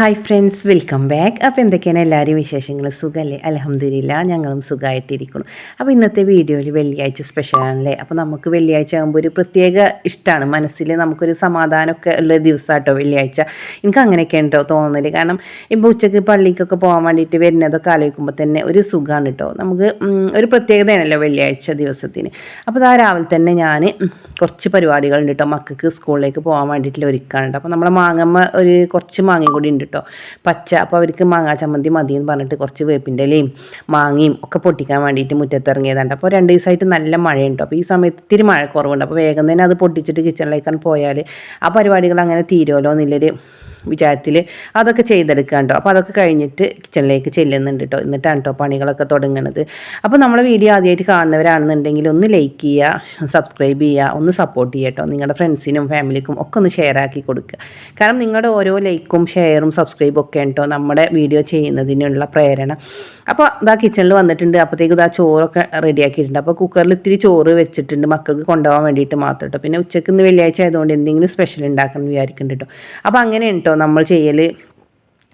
Hi friends welcome back അപ്പോൾ എന്തൊക്കെയാണ് എല്ലാവരും വിശേഷങ്ങൾ? സുഖമല്ലേ? അലഹമ്മദില്ല ഞങ്ങളും സുഖമായിട്ടിരിക്കുന്നു. അപ്പോൾ ഇന്നത്തെ വീഡിയോയിൽ വെള്ളിയാഴ്ച സ്പെഷ്യലാണല്ലേ അപ്പോൾ നമുക്ക് വെള്ളിയാഴ്ച ആകുമ്പോൾ ഒരു പ്രത്യേക ഇഷ്ടമാണ് മനസ്സിൽ നമുക്കൊരു സമാധാനമൊക്കെ ഉള്ള ദിവസമാട്ടോ വെള്ളിയാഴ്ച. എനിക്ക് അങ്ങനെയൊക്കെ ഉണ്ടോ തോന്നൽ കാരണം ഇപ്പോൾ ഉച്ചയ്ക്ക് പള്ളിക്കൊക്കെ പോകാൻ വേണ്ടിയിട്ട് വരുന്നതൊക്കെ ആലോചിക്കുമ്പോൾ തന്നെ ഒരു സുഖമാണ് കേട്ടോ നമുക്ക് ഒരു പ്രത്യേകതയാണല്ലോ വെള്ളിയാഴ്ച ദിവസത്തിന്. അപ്പോൾ ആ രാവിലെ തന്നെ ഞാൻ കുറച്ച് പരിപാടികളുണ്ട് കേട്ടോ മക്കൾക്ക് സ്കൂളിലേക്ക് പോകാൻ വേണ്ടിയിട്ടുള്ള ഒരുക്കാനുണ്ട്. അപ്പോൾ നമ്മളെ മാങ്ങമ്മ ഒരു കുറച്ച് മാങ്ങയും കൂടി ഉണ്ട് കേട്ടോ. പച്ച അപ്പോൾ അവർക്ക് മാങ്ങാ ചമ്മന്തി മതി എന്ന് പറഞ്ഞിട്ട് കുറച്ച് വേപ്പിന്റെ ഇലയും മാങ്ങയും ഒക്കെ പൊട്ടിക്കാൻ വേണ്ടിയിട്ട് മുറ്റത്തിറങ്ങിയതാണ് അപ്പോൾ രണ്ട് ദിവസമായിട്ട് നല്ല മഴയുണ്ട്. അപ്പോൾ ഈ സമയത്ത് ഇത്തിരി മഴ കുറവുണ്ട് അപ്പോൾ വേഗം തന്നെ അത് പൊട്ടിച്ചിട്ട് കിച്ചണിലേക്കാൻ പോയാൽ ആ പരിപാടികൾ അങ്ങനെ തീരുമല്ലോ എന്നുള്ളൊരു വിചാരത്തിൽ അതൊക്കെ ചെയ്തെടുക്കാണ്ടോ. അപ്പോൾ അതൊക്കെ കഴിഞ്ഞിട്ട് കിച്ചണിലേക്ക് ചെല്ലുന്നുണ്ട് കേട്ടോ എന്നിട്ടാണ് കേട്ടോ പണികളൊക്കെ തുടങ്ങുന്നത് അപ്പോൾ നമ്മളെ വീഡിയോ ആദ്യമായിട്ട് കാണുന്നവരാണെന്നുണ്ടെങ്കിൽ ഒന്ന് ലൈക്ക് ചെയ്യുക സബ്സ്ക്രൈബ് ചെയ്യുക ഒന്ന് സപ്പോർട്ട് ചെയ്യുക കേട്ടോ നിങ്ങളുടെ ഫ്രണ്ട്സിനും ഫാമിലിക്കും ഒക്കെ ഒന്ന് ഷെയർ ആക്കി കൊടുക്കുക. കാരണം നിങ്ങളുടെ ഓരോ ലൈക്കും ഷെയറും സബ്സ്ക്രൈബും ഒക്കെ കേട്ടോ നമ്മുടെ വീഡിയോ ചെയ്യുന്നതിനുള്ള പ്രേരണ. അപ്പോൾ ഇതാ കിച്ചണിൽ വന്നിട്ടുണ്ട്. അപ്പോഴത്തേക്ക് ഇതാ ചോറൊക്കെ റെഡിയാക്കിയിട്ടുണ്ട് അപ്പോൾ കുക്കറിൽ ഇത്തിരി ചോറ് വെച്ചിട്ടുണ്ട്. മക്കൾക്ക് കൊണ്ടുപോകാൻ വേണ്ടിയിട്ട് മാത്രം കേട്ടോ പിന്നെ ഉച്ചയ്ക്ക് ഇന്ന് വെള്ളിയാഴ്ച ആയതുകൊണ്ട് എന്തെങ്കിലും സ്പെഷ്യൽ ഉണ്ടാക്കണം വിചാരിക്കുന്നുണ്ട് കേട്ടോ അപ്പോൾ അങ്ങനെയാണ് കേട്ടോ നമ്മൾ ചെയ്യൽ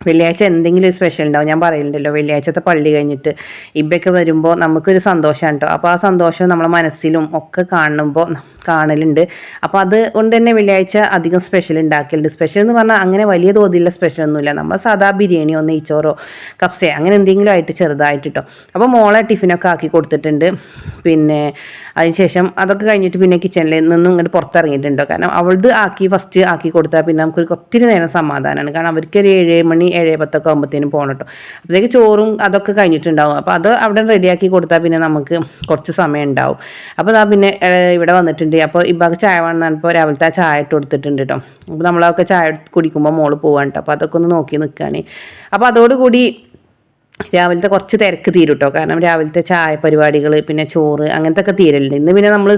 വെള്ളിയാഴ്ച എന്തെങ്കിലും സ്പെഷ്യൽ ഉണ്ടാവും. ഞാൻ പറയുന്നുണ്ടല്ലോ വെള്ളിയാഴ്ചത്തെ പള്ളി കഴിഞ്ഞിട്ട് ഇബയൊക്കെ വരുമ്പോൾ നമുക്കൊരു സന്തോഷമാണ് കേട്ടോ അപ്പോൾ ആ സന്തോഷം നമ്മളെ മനസ്സിലും ഒക്കെ കാണുമ്പോൾ കാണലുണ്ട്. അപ്പോൾ അത് കൊണ്ട് തന്നെ വെള്ളിയാഴ്ച അധികം സ്പെഷ്യൽ ഉണ്ടാക്കലുണ്ട്. സ്പെഷ്യൽ എന്ന് പറഞ്ഞാൽ അങ്ങനെ വലിയ തോതിലുള്ള സ്പെഷ്യൽ ഒന്നുമില്ല. നമ്മൾ സാധാ ബിരിയാണിയോ നെയ്ച്ചോറോ കപ്സയോ അങ്ങനെ എന്തെങ്കിലും ആയിട്ട് ചെറുതായിട്ട് അപ്പോൾ മോളെ ടിഫിനൊക്കെ ആക്കി കൊടുത്തിട്ടുണ്ട്. പിന്നെ അതിനുശേഷം അതൊക്കെ കഴിഞ്ഞിട്ട് പിന്നെ കിച്ചണിൽ നിന്നും ഇങ്ങോട്ട് പുറത്തിറങ്ങിയിട്ടുണ്ടോ കാരണം അവളത് ആക്കി ഫസ്റ്റ് ആക്കി കൊടുത്താൽ പിന്നെ നമുക്കൊരു ഒത്തിരി നേരം സമാധാനമാണ് കാരണം അവർക്കൊരു ഏഴ് മണി ഏഴ് പത്തൊക്കെ ആകുമ്പോഴത്തേനും പോകണം കേട്ടോ അപ്പോഴത്തേക്ക് ചോറും അതൊക്കെ കഴിഞ്ഞിട്ടുണ്ടാവും. അപ്പോൾ അത് അവിടെ റെഡിയാക്കി കൊടുത്താൽ പിന്നെ നമുക്ക് കുറച്ച് സമയം ഉണ്ടാവും അപ്പോൾ അതാ പിന്നെ ഇവിടെ വന്നിട്ടുണ്ട്. അപ്പോൾ ഇപ്പൊക്കെ ചായ വേണമെന്നാണിപ്പോൾ രാവിലത്തെ ചായ ഇട്ട് കൊടുത്തിട്ടുണ്ട് കേട്ടോ അപ്പോൾ നമ്മളൊക്കെ ചായ കുടിക്കുമ്പോൾ മോൾ പോവാണ് കേട്ടോ അപ്പോൾ അതൊക്കെ ഒന്ന് നോക്കി നിൽക്കുകയാണ് അപ്പോൾ അതോടുകൂടി രാവിലത്തെ കുറച്ച് തിരക്ക് തീരും കേട്ടോ കാരണം രാവിലത്തെ ചായ പരിപാടികൾ പിന്നെ ചോറ് അങ്ങനത്തെ ഒക്കെ തീരലുണ്ട്. ഇന്ന് പിന്നെ നമ്മൾ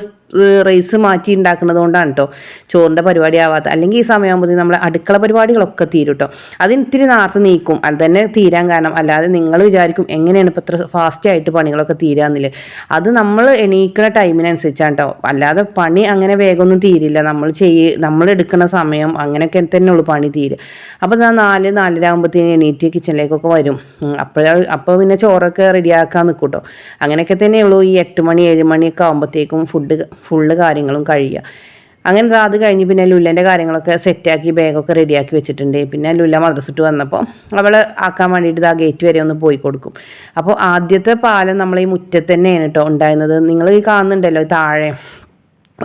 റൈസ് മാറ്റി ഉണ്ടാക്കുന്നത് കൊണ്ടാണ് കേട്ടോ ചോറിന്റെ പരിപാടി ആവാത്ത അല്ലെങ്കിൽ ഈ സമയമാകുമ്പോൾ നമ്മൾ അടുക്കള പരിപാടികളൊക്കെ തീരും കേട്ടോ അതിന് ഇത്തിരി നേരത്തെ നീക്കും. അത് തന്നെ തീരാൻ കാരണം. അല്ലാതെ നിങ്ങൾ വിചാരിക്കും എങ്ങനെയാണ് ഇപ്പോൾ ഇത്ര ഫാസ്റ്റ് ആയിട്ട് പണികളൊക്കെ തീരാന്നില്ലേ അത് നമ്മൾ എണീക്കുന്ന ടൈമിനനുസരിച്ചാണ് കേട്ടോ അല്ലാതെ പണി അങ്ങനെ വേഗമൊന്നും തീരില്ല. നമ്മൾ ചെയ്യ നമ്മൾ എടുക്കുന്ന സമയം അങ്ങനെയൊക്കെ തന്നെ ഉള്ളൂ പണി തീരുക അപ്പോൾ ഞാൻ നാല് നാലര ആകുമ്പോഴത്തേന് എണീറ്റ് കിച്ചണിലേക്കൊക്കെ വരും. അപ്പോൾ അപ്പോൾ പിന്നെ ചോറൊക്കെ റെഡിയാക്കാൻ നിൽക്കും കേട്ടോ അങ്ങനെയൊക്കെ തന്നെയുള്ളൂ ഈ എട്ട് മണി ഏഴ് മണിയൊക്കെ ആകുമ്പോഴത്തേക്കും ഫുഡ് ഫുള്ള് കാര്യങ്ങളും കഴിയുക. അങ്ങനെ അത് കഴിഞ്ഞ് പിന്നെ ലുല്ലന്റെ കാര്യങ്ങളൊക്കെ സെറ്റാക്കി ബാഗൊക്കെ റെഡിയാക്കി വെച്ചിട്ടുണ്ട്. പിന്നെ ലുല്ല മദ്രസിട്ട് വന്നപ്പോൾ അവൾ ആക്കാൻ വേണ്ടിയിട്ട് ആ ഗേറ്റ് വരെ ഒന്ന് പോയി കൊടുക്കും. അപ്പോൾ ആദ്യത്തെ പാലം നമ്മൾ ഈ മുറ്റത്ത് തന്നെയാണ് കേട്ടോ ഉണ്ടായിരുന്നത്. നിങ്ങൾ ഈ കാണുന്നുണ്ടല്ലോ താഴെ.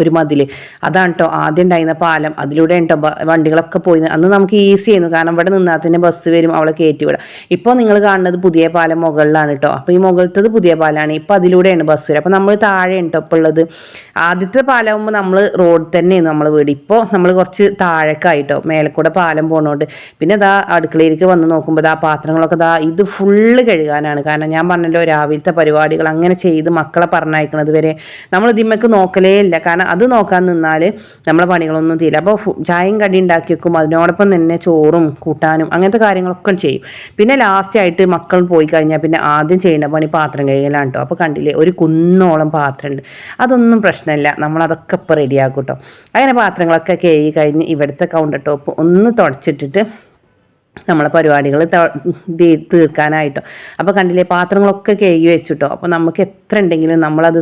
ഒരു മതിൽ അതാണ് കേട്ടോ ആദ്യം ഉണ്ടായിരുന്ന പാലം. അതിലൂടെ ഉണ്ടോ വണ്ടികളൊക്കെ പോയി അന്ന് നമുക്ക് ഈസി ആയിരുന്നു. കാരണം ഇവിടെ നിന്നാൽ തന്നെ ബസ് വരും അവളെ കയറ്റി വിടാം. ഇപ്പോൾ നിങ്ങൾ കാണുന്നത് പുതിയ പാലം മുകളിലാണ് കേട്ടോ അപ്പോൾ ഈ മുകളിലത്തത് പുതിയ പാലമാണ് ഇപ്പോൾ അതിലൂടെയാണ് ബസ് വരിക അപ്പോൾ നമ്മൾ താഴെ ഉണ്ടോ ഇപ്പോൾ ഉള്ളത്. ആദ്യത്തെ പാലമാകുമ്പോൾ നമ്മൾ റോഡ് തന്നെയാണ് നമ്മൾ വീട്. ഇപ്പോൾ നമ്മൾ കുറച്ച് താഴേക്കായിട്ടോ. മേലക്കൂടെ കൂടെ പാലം പോണോണ്ട്. പിന്നെ ദാ അടുക്കളയിലേക്ക് വന്ന് നോക്കുമ്പോൾ ആ പാത്രങ്ങളൊക്കെ ദാ ഇത് ഫുള്ള് കഴുകാനാണ്. കാരണം ഞാൻ പറഞ്ഞല്ലോ രാവിലത്തെ പരിപാടികൾ അങ്ങനെ ചെയ്ത് മക്കളെ പറഞ്ഞയക്കണത് വരെ നമ്മൾ ഇതിമ്മക്ക് നോക്കലേ ഇല്ല. കാരണം അത് നോക്കാൻ നിന്നാൽ നമ്മളെ പണികളൊന്നും തീരില്ല. അപ്പോൾ ചായയും കടി ഉണ്ടാക്കി വെക്കും. അതിനോടൊപ്പം തന്നെ ചോറും കൂട്ടാനും അങ്ങനത്തെ കാര്യങ്ങളൊക്കെ ചെയ്യും. പിന്നെ ലാസ്റ്റ് ആയിട്ട് മക്കൾ പോയി കഴിഞ്ഞാൽ പിന്നെ ആദ്യം ചെയ്യേണ്ട പണി പാത്രം കഴുകലാണ് കേട്ടോ അപ്പോൾ കണ്ടില്ലേ ഒരു കുന്നോളം പാത്രമുണ്ട് അതൊന്നും പ്രശ്നമില്ല നമ്മളതൊക്കെ ഇപ്പോൾ റെഡിയാക്കും കേട്ടോ അങ്ങനെ പാത്രങ്ങളൊക്കെ കഴുകി കഴിഞ്ഞ് ഇവിടുത്തെ കൗണ്ടർ ടോപ്പ് ഒന്ന് തുടച്ചിട്ടിട്ട് നമ്മളെ പരിപാടികൾ തീർക്കാനായിട്ടോ. അപ്പോൾ കണ്ടില്ലേ പാത്രങ്ങളൊക്കെ കഴുകി വെച്ചിട്ടോ അപ്പോൾ നമുക്ക് എത്ര ഉണ്ടെങ്കിലും നമ്മളത്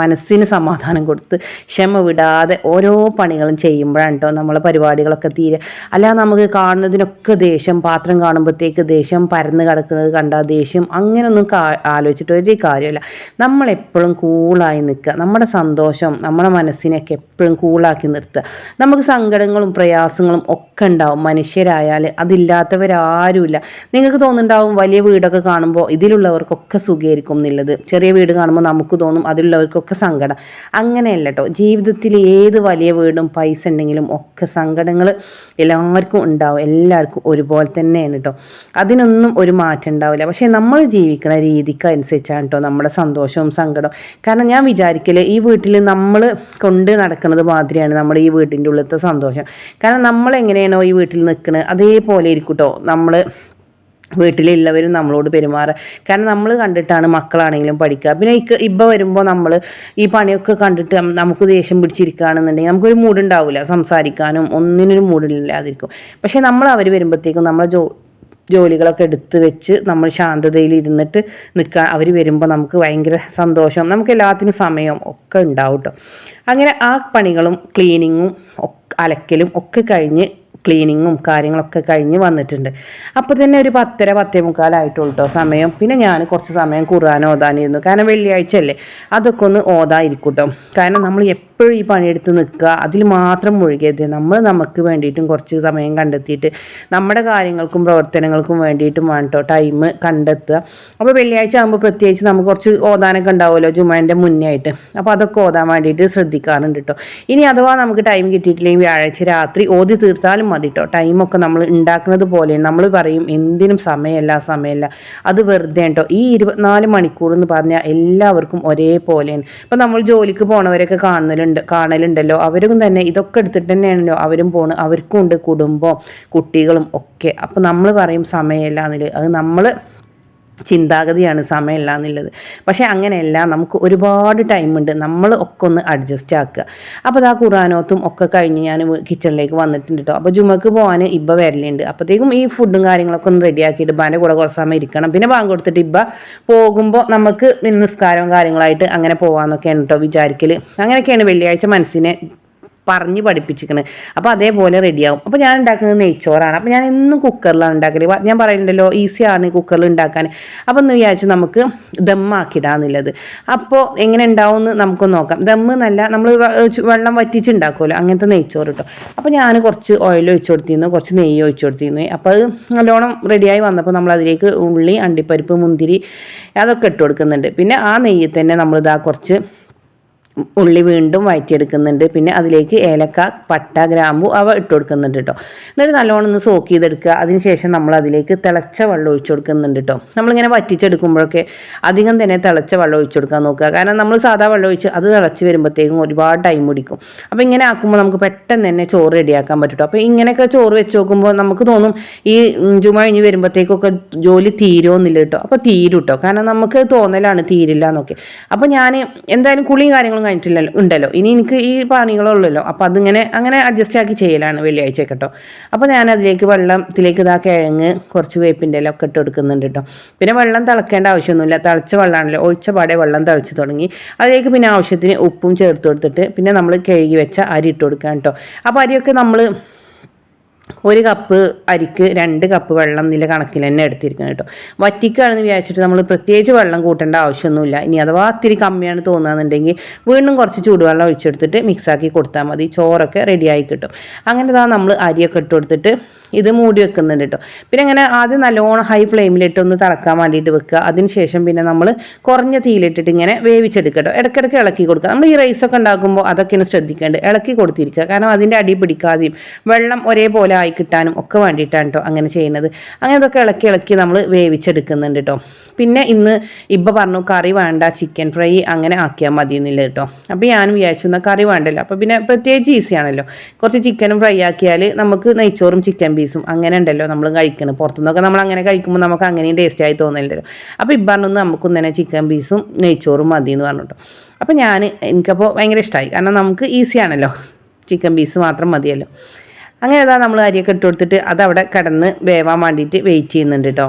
മനസ്സിന് സമാധാനം കൊടുത്ത് ക്ഷമ വിടാതെ ഓരോ പണികളും ചെയ്യുമ്പോഴാണ് കേട്ടോ നമ്മളെ പരിപാടികളൊക്കെ തീരെ. അല്ലാതെ നമുക്ക് കാണുന്നതിനൊക്കെ ദേഷ്യം പാത്രം കാണുമ്പോഴത്തേക്ക് ദേഷ്യം പരന്ന് കിടക്കുന്നത് കണ്ടാൽ ദേഷ്യം അങ്ങനെയൊന്നും കാ ആലോചിച്ചിട്ട് ഒരു കാര്യമല്ല. നമ്മളെപ്പോഴും കൂളായി നിൽക്കുക. നമ്മുടെ സന്തോഷം നമ്മുടെ മനസ്സിനെയൊക്കെ എപ്പോഴും കൂളാക്കി നിർത്തുക. നമുക്ക് സങ്കടങ്ങളും പ്രയാസങ്ങളും ഒക്കെ ഉണ്ടാവും. മനുഷ്യരായാൽ അതില്ലാത്തവരാരുമില്ല. നിങ്ങൾക്ക് തോന്നുന്നുണ്ടാവും വലിയ വീടൊക്കെ കാണുമ്പോൾ ഇതിലുള്ളവർക്കൊക്കെ സുഖമായിരിക്കും എന്നുള്ളത്. ചെറിയ വീട് കാണുമ്പോൾ നമുക്ക് തോന്നും അതിലുള്ളവർക്കൊക്കെ സങ്കടം. അങ്ങനെയല്ല കേട്ടോ ജീവിതത്തിൽ ഏത് വലിയ വീടും പൈസ ഉണ്ടെങ്കിലും ഒക്കെ സങ്കടങ്ങൾ എല്ലാവർക്കും ഉണ്ടാവും. എല്ലാവർക്കും ഒരുപോലെ തന്നെയാണ് കേട്ടോ അതിനൊന്നും ഒരു മാറ്റം ഉണ്ടാവില്ല. പക്ഷേ നമ്മൾ ജീവിക്കുന്ന രീതിക്ക് അനുസരിച്ചാണ് കേട്ടോ നമ്മുടെ സന്തോഷവും സങ്കടവും. കാരണം ഞാൻ വിചാരിക്കൽ ഈ വീട്ടിൽ നമ്മൾ കൊണ്ട് നടക്കുന്നത് മാതിരിയാണ് നമ്മുടെ ഈ വീട്ടിന്റെ ഉള്ളിലത്തെ സന്തോഷം. കാരണം നമ്മൾ എങ്ങനെയാണോ ഈ വീട്ടിൽ നിൽക്കുന്നത് അതേപോലെ ഇരിക്കും കേട്ടോ നമ്മൾ വീട്ടിലുള്ളവരും നമ്മളോട് പെരുമാറുക കാരണം നമ്മൾ കണ്ടിട്ടാണ് മക്കളാണെങ്കിലും പഠിക്കുക പിന്നെ ഇപ്പം വരുമ്പോൾ നമ്മൾ ഈ പണിയൊക്കെ കണ്ടിട്ട് നമുക്ക് ദേഷ്യം പിടിച്ചിരിക്കുകയാണെന്നുണ്ടെങ്കിൽ നമുക്കൊരു മൂഡുണ്ടാവില്ല സംസാരിക്കാനും ഒന്നിനൊരു മൂഡില്ലാതിരിക്കും. പക്ഷേ നമ്മൾ അവർ വരുമ്പോഴത്തേക്കും നമ്മളെ ജോ ജോലികളൊക്കെ എടുത്ത് വെച്ച് നമ്മൾ ശാന്തതയിൽ ഇരുന്നിട്ട് നിൽക്കുക അവർ വരുമ്പോൾ നമുക്ക് ഭയങ്കര സന്തോഷം. നമുക്ക് എല്ലാത്തിനും സമയം ഒക്കെ ഉണ്ടാവും കേട്ടോ അങ്ങനെ ആ പണികളും ക്ലീനിങ്ങും അലക്കലും ഒക്കെ കഴിഞ്ഞ് ക്ലീനിങ്ങും കാര്യങ്ങളൊക്കെ കഴിഞ്ഞ് വന്നിട്ടുണ്ട്. അപ്പോൾ തന്നെ ഒരു പത്തര പത്തേ മുക്കാലായിട്ടുള്ളൂ കേട്ടോ സമയം. പിന്നെ ഞാൻ കുറച്ച് സമയം ഖുർആൻ ഓതാനിരുന്നു. കാരണം വെള്ളിയാഴ്ച അല്ലേ? അതൊക്കെ ഒന്ന് ഓതായിരിക്കും കേട്ടോ കാരണം നമ്മൾ എപ്പോഴും ഈ പണിയെടുത്ത് നിൽക്കുക അതിൽ മാത്രം മുഴുകിയത് നമ്മൾ നമുക്ക് വേണ്ടിയിട്ടും കുറച്ച് സമയം കണ്ടെത്തിയിട്ട് നമ്മുടെ കാര്യങ്ങൾക്കും പ്രവർത്തനങ്ങൾക്കും വേണ്ടിയിട്ടും വേണം കേട്ടോ ടൈം കണ്ടെത്തുക. അപ്പോൾ വെള്ളിയാഴ്ച ആകുമ്പോൾ പ്രത്യേകിച്ച് നമുക്ക് കുറച്ച് ഓതാനൊക്കെ ഉണ്ടാവുമല്ലോ ജുമാന്റെ മുന്നേ ആയിട്ട്. അപ്പോൾ അതൊക്കെ ഓതാൻ വേണ്ടിയിട്ട് ശ്രദ്ധിക്കാറുണ്ട് കേട്ടോ ഇനി അഥവാ നമുക്ക് ടൈം കിട്ടിയിട്ടില്ലെങ്കിൽ വ്യാഴാഴ്ച രാത്രി ഓതി തീർത്താലും മതി കേട്ടോ ടൈമൊക്കെ നമ്മൾ ഉണ്ടാക്കുന്നത് പോലെ നമ്മൾ പറയും എന്തിനും സമയമല്ല സമയമല്ല. അത് വെറുതെ കേട്ടോ ഈ ഇരുപത്തിനാല് മണിക്കൂർ എന്ന് പറഞ്ഞാൽ എല്ലാവർക്കും ഒരേപോലെയാണ് ഇപ്പം നമ്മൾ ജോലിക്ക് പോണവരൊക്കെ കാണലുണ്ട് കാണലുണ്ടല്ലോ. അവരും തന്നെ ഇതൊക്കെ എടുത്തിട്ട് തന്നെയാണല്ലോ അവരും പോണ്. അവർക്കും ഉണ്ട് കുടുംബം കുട്ടികളും ഒക്കെ. അപ്പം നമ്മൾ പറയും സമയമല്ല എന്നില്ല അത് നമ്മൾ ചിന്താഗതിയാണ് സമയമില്ല എന്നുള്ളത്. പക്ഷേ അങ്ങനെയല്ല നമുക്ക് ഒരുപാട് ടൈമുണ്ട്. നമ്മൾ ഒക്കെ ഒന്ന് അഡ്ജസ്റ്റ് ആക്കുക. അപ്പോൾ ആ ഖുറാനോത്തും ഒക്കെ കഴിഞ്ഞ് ഞാൻ കിച്ചണിലേക്ക് വന്നിട്ടുണ്ട് കേട്ടോ അപ്പോൾ ജുമക്ക് പോകാൻ ഇബ്ബ വരലുണ്ട്. അപ്പോഴത്തേക്കും ഈ ഫുഡും കാര്യങ്ങളൊക്കെ ഒന്ന് റെഡിയാക്കിയിട്ട് ഇബ്ബാന്റെ കൂടെ കുറച്ച് സമയം ഇരിക്കണം. പിന്നെ ബാങ്ക് കൊടുത്തിട്ട് ഇബ്ബ പോകുമ്പോൾ നമുക്ക് നിസ്കാരവും കാര്യങ്ങളായിട്ട് അങ്ങനെ പോകാമെന്നൊക്കെയാണ് കേട്ടോ വിചാരിക്കൽ അങ്ങനെയൊക്കെയാണ് വെള്ളിയാഴ്ച മനസ്സിനെ പറഞ്ഞ് പഠിപ്പിച്ചിരിക്കുന്നത് അപ്പോൾ അതേപോലെ റെഡിയാവും അപ്പോൾ ഞാൻ ഉണ്ടാക്കുന്നത് നെയ്ച്ചോറാണ്. അപ്പോൾ ഞാൻ എന്നും കുക്കറിലാണ് ഉണ്ടാക്കൽ. ഞാൻ പറയുന്നുണ്ടല്ലോ ഈസിയാണ് കുക്കറിൽ ഉണ്ടാക്കാൻ. അപ്പോൾ ഒന്ന് വിചാരിച്ചു നമുക്ക് ദമ്മാക്കിടാന്നുള്ളത് അപ്പോൾ എങ്ങനെ ഉണ്ടാവും എന്ന് നമുക്ക് നോക്കാം. ദമ്മ് നല്ല നമ്മൾ വെള്ളം വറ്റിച്ചുണ്ടാക്കുമല്ലോ അങ്ങനത്തെ നെയ്ച്ചോറ് കിട്ടും അപ്പോൾ ഞാൻ കുറച്ച് ഓയിൽ ഒഴിച്ചു കൊടുത്തിരുന്നു. കുറച്ച് നെയ്യ് ഒഴിച്ചു കൊടുത്തിരുന്നു. അപ്പോൾ അത് നല്ലോണം റെഡിയായി വന്നപ്പോൾ നമ്മൾ അതിലേക്ക് ഉള്ളി അണ്ടിപ്പരിപ്പ് മുന്തിരി അതൊക്കെ ഇട്ട് കൊടുക്കുന്നുണ്ട്. പിന്നെ ആ നെയ്യ് തന്നെ നമ്മളിതാ കുറച്ച് ഉള്ളി വീണ്ടും വഴറ്റിയെടുക്കുന്നുണ്ട് പിന്നെ അതിലേക്ക് ഏലക്ക പട്ട ഗ്രാമ്പു അവ ഇട്ട് കൊടുക്കുന്നുണ്ട് കേട്ടോ എന്നിട്ട് നല്ലോണം ഒന്ന് സോക്ക് ചെയ്തെടുക്കുക. അതിനുശേഷം നമ്മൾ അതിലേക്ക് തിളച്ച വെള്ളം ഒഴിച്ചു കൊടുക്കുന്നുണ്ട് കേട്ടോ നമ്മളിങ്ങനെ വറ്റിച്ചെടുക്കുമ്പോഴൊക്കെ അധികം തന്നെ തിളച്ച വെള്ളം ഒഴിച്ചു കൊടുക്കാൻ നോക്കുക. കാരണം നമ്മൾ സാധാ വെള്ളം ഒഴിച്ച് അത് തിളച്ച് വരുമ്പോഴത്തേക്കും ഒരുപാട് ടൈം പിടിക്കും. അപ്പോൾ ഇങ്ങനെ ആക്കുമ്പോൾ നമുക്ക് പെട്ടെന്ന് തന്നെ ചോറ് റെഡിയാക്കാൻ പറ്റും അപ്പോൾ ഇങ്ങനെയൊക്കെ ചോറ് വെച്ച് നോക്കുമ്പോൾ നമുക്ക് തോന്നും ഈ ജുമ കഴിഞ്ഞ് വരുമ്പോഴത്തേക്കൊക്കെ ജോലി തീരുമെന്നില്ല കേട്ടോ അപ്പോൾ തീരും കേട്ടോ കാരണം നമുക്ക് തോന്നലാണ് തീരില്ല എന്നൊക്കെ. അപ്പോൾ ഞാൻ എന്തായാലും കുളിയും കാര്യങ്ങളും ഒന്നും കഴിഞ്ഞിട്ടില്ലല്ലോ ഉണ്ടല്ലോ. ഇനി എനിക്ക് ഈ പണികളുള്ളല്ലോ അപ്പോൾ അതിങ്ങനെ അങ്ങനെ അഡ്ജസ്റ്റ് ആക്കി ചെയ്യലാണ് വെള്ളിയാഴ്ച കേട്ടോ. അപ്പോൾ ഞാൻ അതിലേക്ക് വെള്ളത്തിലേക്ക് ഇതാ കിഴങ്ങ് കുറച്ച് വേപ്പിന്റെ എല്ലാം ഒക്കെ ഇട്ട് കൊടുക്കുന്നുണ്ട് കേട്ടോ. പിന്നെ വെള്ളം തിളക്കേണ്ട ആവശ്യമൊന്നുമില്ല. തിളച്ച വെള്ളമാണല്ലോ. ഒഴിച്ച പാടെ വെള്ളം തിളച്ച് തുടങ്ങി. അതിലേക്ക് പിന്നെ ആവശ്യത്തിന് ഉപ്പും ചേർത്ത് കൊടുത്തിട്ട് പിന്നെ നമ്മൾ കഴുകി വെച്ച അരി ഇട്ട് കൊടുക്കാം കേട്ടോ. അപ്പോൾ അരിയൊക്കെ നമ്മൾ ഒരു കപ്പ് അരിക്ക് രണ്ട് കപ്പ് വെള്ളം നില കണക്കിൽ തന്നെ എടുത്തിരിക്കണം കേട്ടോ. വറ്റിക്കാണെന്ന് വിചാരിച്ചിട്ട് നമ്മൾ പ്രത്യേകിച്ച് വെള്ളം കൂട്ടേണ്ട ആവശ്യമൊന്നുമില്ല. ഇനി അഥവാ ഇത്തിരി കമ്മിയാണ് തോന്നുകയെന്നുണ്ടെങ്കിൽ വീണ്ടും കുറച്ച് ചൂടുവെള്ളം ഒഴിച്ചെടുത്തിട്ട് മിക്സാക്കി കൊടുത്താൽ മതി. ചോറൊക്കെ റെഡിയായി കിട്ടും. അങ്ങനെ നമ്മൾ അരിയൊക്കെ ഇട്ട് കൊടുത്തിട്ട് ഇത് മൂടി വെക്കുന്നുണ്ട് കേട്ടോ പിന്നെ അങ്ങനെ ആദ്യം നല്ലോണം ഹൈ ഫ്ലെയിമിലിട്ട് ഒന്ന് തിളക്കാൻ വേണ്ടിയിട്ട് വെക്കുക. അതിനുശേഷം പിന്നെ നമ്മൾ കുറഞ്ഞ തീയിലിട്ടിട്ട് ഇങ്ങനെ വേവിച്ചെടുക്കുക ഇടയ്ക്കിടയ്ക്ക് ഇളക്കി കൊടുക്കുക. നമ്മൾ ഈ റൈസൊക്കെ ഉണ്ടാക്കുമ്പോൾ അതൊക്കെയാണ് ശ്രദ്ധിക്കേണ്ടത്. ഇളക്കി കൊടുത്തിരിക്കുക. കാരണം അതിന്റെ അടി പിടിക്കാതെയും വെള്ളം ഒരേപോലെ ആയി കിട്ടാനും ഒക്കെ വേണ്ടിയിട്ടാണ് കേട്ടോ അങ്ങനെ ചെയ്യുന്നത്. അങ്ങനെ ഇതൊക്കെ ഇളക്കി ഇളക്കി നമ്മൾ വേവിച്ചെടുക്കുന്നുണ്ട് കേട്ടോ പിന്നെ ഇന്ന് ഇപ്പം പറഞ്ഞു കറി വേണ്ട ചിക്കൻ ഫ്രൈ അങ്ങനെ ആക്കിയാൽ മതി എന്നില്ല കേട്ടോ അപ്പോൾ ഞാൻ വിചാരിച്ചു എന്നാൽ കറി വേണ്ടല്ലോ. അപ്പോൾ പിന്നെ പ്രത്യേകിച്ച് ഈസിയാണല്ലോ കുറച്ച് ചിക്കനും ഫ്രൈ ആക്കിയാൽ നമുക്ക് നെയ്ച്ചോറും ചിക്കൻ പീസും അങ്ങനെ ഉണ്ടല്ലോ നമ്മൾ കഴിക്കുന്നത് പുറത്തുനിന്നൊക്കെ നമ്മൾ അങ്ങനെ കഴിക്കുമ്പോൾ നമുക്ക് അങ്ങനെയും ടേസ്റ്റ് ആയി തോന്നില്ലല്ലോ അപ്പോൾ ഇബ്ബറിനൊന്ന് നമുക്കും തന്നെ ചിക്കൻ പീസും നെയ്ച്ചോറും മതി എന്ന് പറഞ്ഞിട്ടോ. അപ്പോൾ ഞാൻ എനിക്കപ്പോൾ ഭയങ്കര ഇഷ്ടമായി കാരണം നമുക്ക് ഈസിയാണല്ലോ ചിക്കൻ പീസ് മാത്രം മതിയല്ലോ. അങ്ങനെ അതാ നമ്മൾ അരിയൊക്കെ ഇട്ട് കൊടുത്തിട്ട് അതവിടെ കിടന്ന് വേവാൻ വേണ്ടിയിട്ട് വെയിറ്റ് ചെയ്യുന്നുണ്ട് കേട്ടോ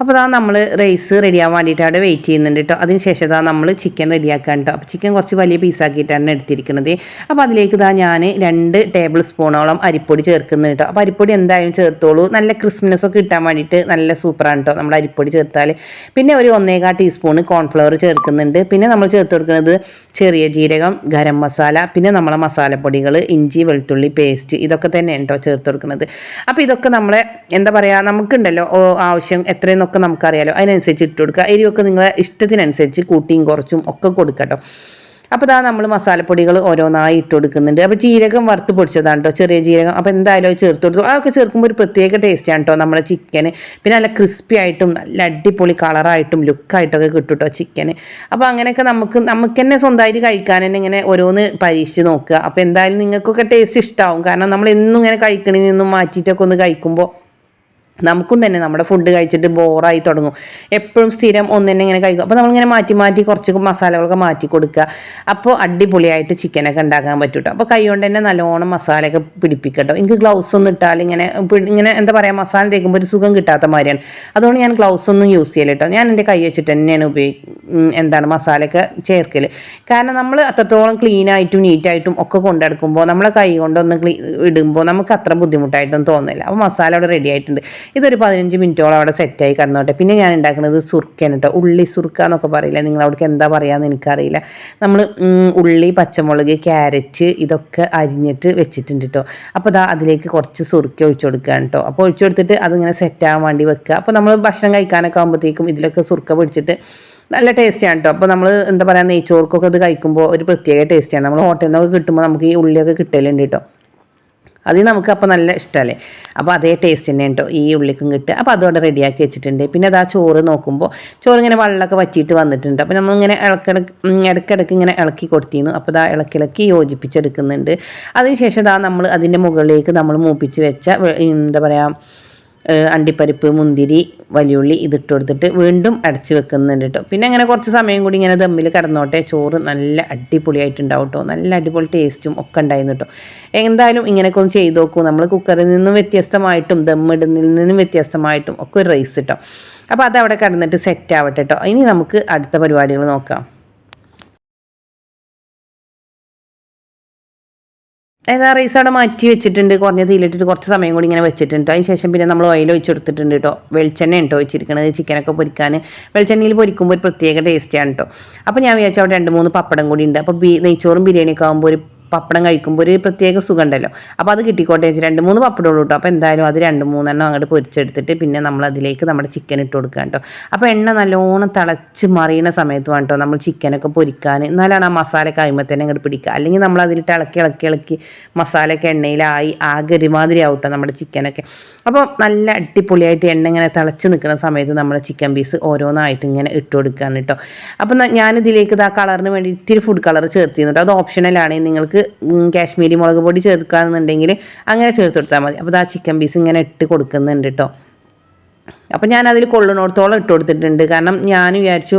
അപ്പോൾ അതാ നമ്മൾ റൈസ് റെഡിയാവാൻ വേണ്ടിയിട്ട് അവിടെ വെയിറ്റ് ചെയ്യുന്നുണ്ട് കേട്ടോ അതിന് ശേഷം ഇതാ നമ്മൾ ചിക്കൻ റെഡിയാക്കാൻ കേട്ടോ അപ്പോൾ ചിക്കൻ കുറച്ച് വലിയ പീസാക്കിയിട്ടാണ് എടുത്തിരിക്കുന്നത്. അപ്പോൾ അതിലേക്ക് ഇതാ ഞാൻ രണ്ട് ടേബിൾ സ്പൂണോളം അരിപ്പൊടി ചേർക്കുന്നുണ്ട് കേട്ടോ അപ്പോൾ അരിപ്പൊടി എന്തായാലും ചേർത്തോളൂ. നല്ല ക്രിസ്മസ് ഒക്കെ കിട്ടാൻ വേണ്ടിയിട്ട് നല്ല സൂപ്പറാണ് കേട്ടോ നമ്മൾ അരിപ്പൊടി ചേർത്താൽ പിന്നെ ഒരു ഒന്നേകാ ടീസ്പൂൺ കോൺഫ്ലവർ ചേർക്കുന്നുണ്ട്. പിന്നെ നമ്മൾ ചേർത്ത് കൊടുക്കുന്നത് ചെറിയ ജീരകം ഗരം മസാല പിന്നെ നമ്മളെ മസാലപ്പൊടികൾ ഇഞ്ചി വെളുത്തുള്ളി പേസ്റ്റ് ഇതൊക്കെ തന്നെയാണ് കേട്ടോ ചേർത്ത് കൊടുക്കുന്നത്. അപ്പോൾ ഇതൊക്കെ നമ്മളെ എന്താ പറയുക നമുക്കുണ്ടല്ലോ ആവശ്യം എത്രയും എന്നൊക്കെ നമുക്കറിയാലോ. അതിനനുസരിച്ച് ഇട്ട് കൊടുക്കുക. എരിവൊക്കെ നിങ്ങളെ ഇഷ്ടത്തിനനുസരിച്ച് കൂട്ടിയും കുറച്ചും ഒക്കെ കൊടുക്കട്ടോ അപ്പോൾ ഇതാ നമ്മൾ മസാലപ്പൊടികൾ ഓരോന്നായി ഇട്ട് കൊടുക്കുന്നുണ്ട്. അപ്പോൾ ജീരകം വറുത്ത് പൊടിച്ചതാണ് കേട്ടോ ചെറിയ ജീരകം. അപ്പോൾ എന്തായാലും അത് ചേർത്ത് കൊടുത്തു. അതൊക്കെ ചേർക്കുമ്പോൾ ഒരു പ്രത്യേക ടേസ്റ്റാണ് കേട്ടോ നമ്മുടെ ചിക്കന് പിന്നെ നല്ല ക്രിസ്പി ആയിട്ടും നല്ല അടിപൊളി കളറായിട്ടും ലുക്കായിട്ടൊക്കെ കിട്ടും കേട്ടോ ചിക്കന് അപ്പോൾ അങ്ങനെയൊക്കെ നമുക്ക് നമുക്ക് തന്നെ സ്വന്തമായിട്ട് കഴിക്കാൻ തന്നെ ഇങ്ങനെ ഓരോന്ന് പരീക്ഷിച്ച് നോക്കുക. അപ്പോൾ എന്തായാലും നിങ്ങൾക്കൊക്കെ ടേസ്റ്റ് ഇഷ്ടമാവും കാരണം നമ്മൾ എന്നും ഇങ്ങനെ കഴിക്കണിൽ മാറ്റിയിട്ടൊക്കെ ഒന്ന് കഴിക്കുമ്പോൾ നമുക്കും തന്നെ നമ്മുടെ ഫുഡ് കഴിച്ചിട്ട് ബോറായി തുടങ്ങും. എപ്പോഴും സ്ഥിരം ഒന്ന് തന്നെ ഇങ്ങനെ കഴിക്കും. അപ്പോൾ നമ്മളിങ്ങനെ മാറ്റി മാറ്റി കുറച്ച് മസാലകളൊക്കെ മാറ്റി കൊടുക്കുക. അപ്പോൾ അടിപൊളിയായിട്ട് ചിക്കനൊക്കെ ഉണ്ടാക്കാൻ പറ്റൂട്ടോ. അപ്പോൾ കൈകൊണ്ട് തന്നെ നല്ലോണം മസാലയൊക്കെ പിടിപ്പിക്കട്ടോ. എനിക്ക് ഗ്ലൗസ് ഒന്നും ഇട്ടാൽ ഇങ്ങനെ ഇങ്ങനെ എന്താ പറയുക മസാല തേക്കുമ്പോൾ ഒരു സുഖം കിട്ടാത്ത മാതിരിയാണ്. അതുകൊണ്ട് ഞാൻ ഗ്ലൗസ് ഒന്നും യൂസ് ചെയ്യല കേട്ടോ ഞാൻ എന്റെ കൈ വെച്ചിട്ട് തന്നെയാണ് ഉപയോഗിക്കും എന്താണ് മസാലയൊക്കെ ചേർക്കൽ കാരണം നമ്മൾ അത്രത്തോളം ക്ലീനായിട്ടും നീറ്റായിട്ടും ഒക്കെ കൊണ്ടെടുക്കുമ്പോൾ നമ്മളെ കൈ കൊണ്ടൊന്ന് ക്ലീ ഇടുമ്പോൾ നമുക്ക് അത്ര ബുദ്ധിമുട്ടായിട്ടൊന്നും തോന്നില്ല അപ്പോൾ മസാല അവിടെ റെഡി ആയിട്ടുണ്ട്. ഇതൊരു പതിനഞ്ച് മിനിറ്റോളം അവിടെ സെറ്റായി കിടന്നോട്ടെ. പിന്നെ ഞാൻ ഉണ്ടാക്കുന്നത് സുർക്കയാണ് കേട്ടോ ഉള്ളി സുർക്ക എന്നൊക്കെ പറയില്ല? നിങ്ങൾ അവിടേക്ക് എന്താ പറയാന്ന് എനിക്കറിയില്ല. നമ്മൾ ഉള്ളി പച്ചമുളക് ക്യാരറ്റ് ഇതൊക്കെ അരിഞ്ഞിട്ട് വെച്ചിട്ടുണ്ട് കേട്ടോ അപ്പോൾ അതാ അതിലേക്ക് കുറച്ച് സുർക്ക ഒഴിച്ചു കൊടുക്കുകയാണ് കേട്ടോ അപ്പോൾ ഒഴിച്ചു കൊടുത്തിട്ട് അതിങ്ങനെ സെറ്റാകാൻ വേണ്ടി വെക്കുക. അപ്പോൾ നമ്മൾ ഭക്ഷണം കഴിക്കാനൊക്കെ ആകുമ്പോഴത്തേക്കും ഇതിലൊക്കെ സുർക്ക പിടിച്ചിട്ട് നല്ല ടേസ്റ്റിയാണ് കേട്ടോ അപ്പോൾ നമ്മൾ എന്താ പറയുക നെയ്ച്ചോർക്കൊക്കെ ഇത് കഴിക്കുമ്പോൾ ഒരു പ്രത്യേക ടേസ്റ്റിയാണ് നമ്മൾ ഹോട്ടലിൽ നിന്നൊക്കെ കിട്ടുമ്പോൾ നമുക്ക് ഈ ഉള്ളിയൊക്കെ കിട്ടലുണ്ട് കേട്ടോ അത് നമുക്ക് അപ്പോൾ നല്ല ഇഷ്ടമല്ലേ? അപ്പോൾ അതേ ടേസ്റ്റ് തന്നെ ഉണ്ടോ ഈ ഉള്ളിക്കും കിട്ടുക. അപ്പോൾ അതുകൊണ്ട് റെഡിയാക്കി വെച്ചിട്ടുണ്ട്. പിന്നെ അത് ആ ചോറ് നോക്കുമ്പോൾ ചോറ് ഇങ്ങനെ വെള്ളമൊക്കെ വറ്റിയിട്ട് വന്നിട്ടുണ്ട്. അപ്പോൾ നമ്മളിങ്ങനെ ഇളക്കിടക്ക് ഇടയ്ക്കിടയ്ക്ക് ഇങ്ങനെ ഇളക്കി കൊടുത്തിരുന്നു. അപ്പോൾ ഇതാ ഇളക്കി ഇളക്കി യോജിപ്പിച്ചെടുക്കുന്നുണ്ട് അതിനുശേഷം ഇതാ നമ്മൾ അതിന്റെ മുകളിലേക്ക് നമ്മൾ മൂപ്പിച്ച് വെച്ച എന്താ പറയുക അണ്ടിപ്പരിപ്പ് മുന്തിരി വലിയുള്ളി ഇതിട്ട് കൊടുത്തിട്ട് വീണ്ടും അടച്ച് വെക്കുന്നുണ്ട് കേട്ടോ പിന്നെ അങ്ങനെ കുറച്ച് സമയം കൂടി ഇങ്ങനെ ദമ്മിൽ കിടന്നോട്ടെ. ചോറ് നല്ല അടിപൊളിയായിട്ടുണ്ടാവും കേട്ടോ നല്ല അടിപൊളി ടേസ്റ്റും ഒക്കെ ഉണ്ടായിരുന്നു കേട്ടോ എന്തായാലും ഇങ്ങനെയൊക്കെ ഒന്ന് ചെയ്ത് നോക്കൂ. നമ്മൾ കുക്കറിൽ നിന്നും വ്യത്യസ്തമായിട്ടും ദമ്മിടുന്നതിൽ നിന്നും വ്യത്യസ്തമായിട്ടും ഒക്കെ ഒരു റൈസ് കിട്ടും അപ്പോൾ അതവിടെ കിടന്നിട്ട് സെറ്റ് ആവട്ടെ കേട്ടോ ഇനി നമുക്ക് അടുത്ത പരിപാടികൾ നോക്കാം. ആ റൈസ് അവിടെ മാറ്റി വെച്ചിട്ടുണ്ട് കുറഞ്ഞ തീയിലിട്ടിട്ട് കുറച്ച് സമയം കൂടി ഇങ്ങനെ വെച്ചിട്ടുണ്ട് അതിന് ശേഷം പിന്നെ നമ്മൾ ഓയിൽ ഒഴിച്ച് കൊടുത്തിട്ടുണ്ട് കേട്ടോ വെളിച്ചെണ്ണ ഉണ്ടോ വെച്ചിരിക്കുന്നത് ചിക്കനൊക്കെ പൊരിക്കാൻ വെളിച്ചെണ്ണയിൽ പൊരിക്കുമ്പോൾ ഒരു പ്രത്യേക ടേസ്റ്റാണ് കേട്ടോ അപ്പോൾ ഞാൻ വിചാരിച്ചു അവിടെ രണ്ട് മൂന്ന് പപ്പടം കൂടി ഉണ്ട്. അപ്പോൾ ബി നെയ്ച്ചോറും ബിരിയാണിയൊക്കെ ആകുമ്പോൾ ഒരു പപ്പടം കഴിക്കുമ്പോൾ ഒരു പ്രത്യേക സുഖം ഉണ്ടല്ലോ അപ്പോൾ അത് കിട്ടിക്കോട്ടെ വെച്ച് രണ്ട് മൂന്ന് പപ്പടമുള്ളൂ കേട്ടോ അപ്പോൾ എന്തായാലും അത് രണ്ട് മൂന്നെണ്ണം അങ്ങോട്ട് പൊരിച്ചെടുത്തിട്ട് പിന്നെ നമ്മൾ അതിലേക്ക് നമ്മുടെ ചിക്കൻ ഇട്ട് കൊടുക്കുക കേട്ടോ അപ്പോൾ എണ്ണ നല്ലോണം തിളച്ച് മറിയണ സമയത്ത് വേണം നമ്മൾ ചിക്കനൊക്കെ പൊരിക്കാൻ എന്നാലാണ് ആ മസാല കഴിയുമ്പോൾ തന്നെ അങ്ങോട്ട് പിടിക്കുക അല്ലെങ്കിൽ നമ്മൾ അതിലിട്ട് ഇളക്കി ഇളക്കി ഇളക്കി മസാലയൊക്കെ എണ്ണയിലായി ആകെ ഒരുമാതിരി ആവട്ടോ നമ്മുടെ ചിക്കനൊക്കെ അപ്പോൾ നല്ല അടിപൊളിയായിട്ട് എണ്ണ ഇങ്ങനെ തിളച്ച് നിൽക്കുന്ന സമയത്ത് നമ്മൾ ചിക്കൻ പീസ് ഓരോന്നായിട്ട് ഇങ്ങനെ ഇട്ട് കൊടുക്കുകയാണ് കേട്ടോ അപ്പോൾ ഞാനിതിലേക്ക് ആ കളറിന് വേണ്ടി ഇത്തിരി ഫുഡ് കളർ ചേർത്തിരുന്നു കേട്ടോ അത് ഓപ്ഷനലാണ് നിങ്ങൾക്ക് കാശ്മീരി മുളക് പൊടി ചേർക്കുകയാണെന്നുണ്ടെങ്കിൽ അങ്ങനെ ചേർത്ത് കൊടുത്താൽ മതി. അപ്പോൾ ആ ചിക്കൻ പീസ് ഇങ്ങനെ ഇട്ട് കൊടുക്കുന്നുണ്ട് കേട്ടോ അപ്പം ഞാൻ അതിൽ കൊള്ളുന്നോടത്തോളം ഇട്ട് കൊടുത്തിട്ടുണ്ട്. കാരണം ഞാൻ വിചാരിച്ചു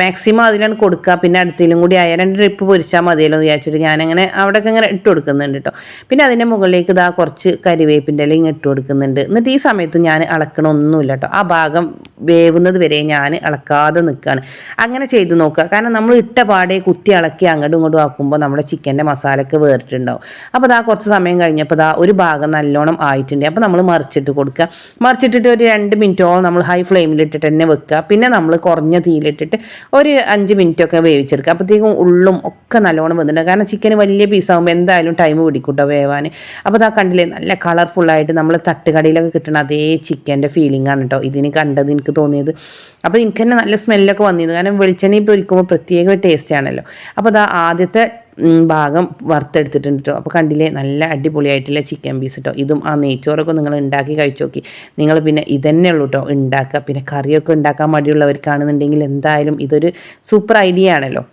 മാക്സിമം അതിലാണ് കൊടുക്കുക. പിന്നെ അടുത്തേലും കൂടി ആയ രണ്ട് ട്രിപ്പ് പൊരിച്ചാൽ മതിയല്ലോ എന്ന് വിചാരിച്ചിട്ട് ഞാനങ്ങനെ അവിടെയൊക്കെ ഇങ്ങനെ ഇട്ട് കൊടുക്കുന്നുണ്ട് കേട്ടോ പിന്നെ അതിന്റെ മുകളിലേക്ക് ഇതാ കുറച്ച് കരിവേപ്പിന്റെ ഇലയും ഇട്ട് കൊടുക്കുന്നുണ്ട്. എന്നിട്ട് ഈ സമയത്ത് ഞാൻ അളക്കണമൊന്നുമില്ല കേട്ടോ ആ ഭാഗം വേവുന്നത് വരെ ഞാൻ ഇളക്കാതെ നിൽക്കുകയാണ് അങ്ങനെ ചെയ്ത് നോക്കുക. കാരണം നമ്മൾ ഇട്ട പാടെ കുത്തി ഇളക്കി അങ്ങോട്ടും ഇങ്ങോട്ടും ആക്കുമ്പോൾ നമ്മുടെ ചിക്കന്റെ മസാലയൊക്കെ വേറിട്ടുണ്ടാവും. അപ്പോൾ അതാ കുറച്ച് സമയം കഴിഞ്ഞപ്പോൾ അതാ ഒരു ഭാഗം നല്ലോണം ആയിട്ടുണ്ട്. അപ്പോൾ നമ്മൾ മറിച്ചിട്ട് കൊടുക്കുക. മറിച്ചിട്ടിട്ട് ഒരു രണ്ട് മിനിറ്റോളം നമ്മൾ ഹൈ ഫ്ലെയിമിലിട്ടിട്ട് തന്നെ വെക്കുക. പിന്നെ നമ്മൾ കുറഞ്ഞ തീയിലിട്ടിട്ട് ഒരു അഞ്ച് മിനിറ്റൊക്കെ വേവിച്ചെടുക്കുക. അപ്പോഴത്തേക്കും ഉള്ളും ഒക്കെ നല്ലോണം വന്നിട്ടുണ്ട് കാരണം ചിക്കന് വലിയ പീസാകുമ്പോൾ എന്തായാലും ടൈം പിടിക്കൂട്ടോ വേവാൻ അപ്പോൾ അതാ കണ്ടില്ലേ നല്ല കളർഫുള്ളായിട്ട് നമ്മൾ തട്ടുകടയിലൊക്കെ കിട്ടുന്ന അതേ ചിക്കന്റെ ഫീലിംഗ് ആണ് കേട്ടോ. ഇതിന് കണ്ടത് എനിക്ക് തോന്നിയത്. അപ്പോൾ എനിക്ക് തന്നെ നല്ല സ്മെല്ലൊക്കെ വന്നിരുന്നു. കാരണം വെളിച്ചെണ്ണ പൊരിക്കുമ്പോൾ പ്രത്യേക ടേസ്റ്റ് ആണല്ലോ. അപ്പോൾ അതാ ആദ്യത്തെ ഭാഗം വറുത്തെടുത്തിട്ടുണ്ട് കേട്ടോ അപ്പോൾ കണ്ടില്ലേ? നല്ല അടിപൊളിയായിട്ടുള്ള ചിക്കൻ പീസ് കേട്ടോ ഇതും ആ നെയ്ച്ചോറൊക്കെ നിങ്ങൾ ഉണ്ടാക്കി കഴിച്ചു നോക്കി. നിങ്ങൾ പിന്നെ ഇതന്നെ ഉള്ളൂ കേട്ടോ ഉണ്ടാക്കുക. പിന്നെ കറിയൊക്കെ ഉണ്ടാക്കാൻ മടിയുള്ളവർക്കാണെന്നുണ്ടെങ്കിൽ എന്തായാലും ഇതൊരു സൂപ്പർ ഐഡിയ ആണല്ലോ.